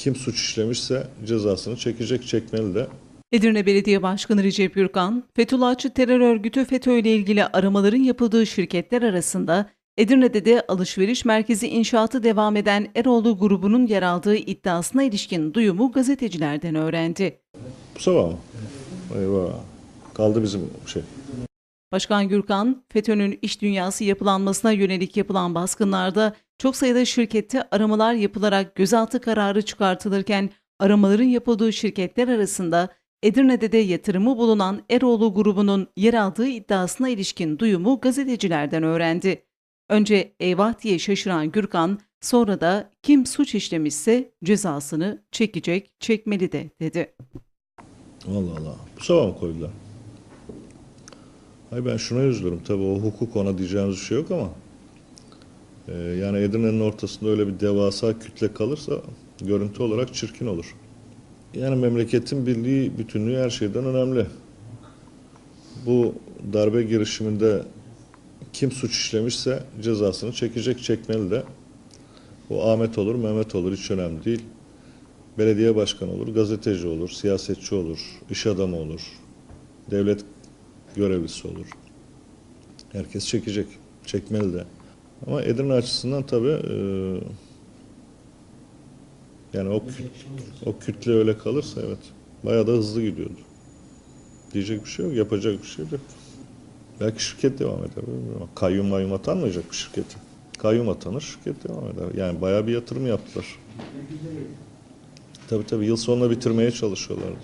kim suç işlemişse cezasını çekecek, çekmeli de. Edirne Belediye Başkanı Recep Gürkan, Fethullahçı terör örgütü FETÖ ile ilgili aramaların yapıldığı şirketler arasında Edirne'de de alışveriş merkezi inşaatı devam eden Eroğlu grubunun yer aldığı iddiasına ilişkin duyumu gazetecilerden öğrendi. Bu sabah mı? Eyvah. Kaldı bizim şey. Başkan Gürkan, FETÖ'nün iş dünyası yapılanmasına yönelik yapılan baskınlarda çok sayıda şirkette aramalar yapılarak gözaltı kararı çıkartılırken aramaların yapıldığı şirketler arasında Edirne'de de yatırımı bulunan Eroğlu grubunun yer aldığı iddiasına ilişkin duyumu gazetecilerden öğrendi. Önce eyvah diye şaşıran Gürkan, sonra da kim suç işlemişse cezasını çekecek, çekmeli de dedi. Allah Allah. Bu sabah mı koydular? Hayır ben şuna üzülürüm. Tabii o hukuk ona diyeceğimiz bir şey yok ama e, yani Edirne'nin ortasında öyle bir devasa kütle kalırsa görüntü olarak çirkin olur. Yani memleketin birliği, bütünlüğü her şeyden önemli. Bu darbe girişiminde kim suç işlemişse cezasını çekecek, çekmeli de. O Ahmet olur, Mehmet olur hiç önemli değil. Belediye başkanı olur, gazeteci olur, siyasetçi olur, iş adamı olur, devlet görevlisi olur. Herkes çekecek, çekmeli de. Ama Edirne açısından tabii e, yani o, o kütle öyle kalırsa evet bayağı da hızlı gidiyordu. Diyecek bir şey yok, yapacak bir şey yok. Belki şirket devam eder. Kayyum mayyum atanmayacak bir şirkete. Kayyum atanır, şirket devam eder. Yani bayağı bir yatırım yaptılar. Tabii tabii yıl sonuna bitirmeye çalışıyorlardı.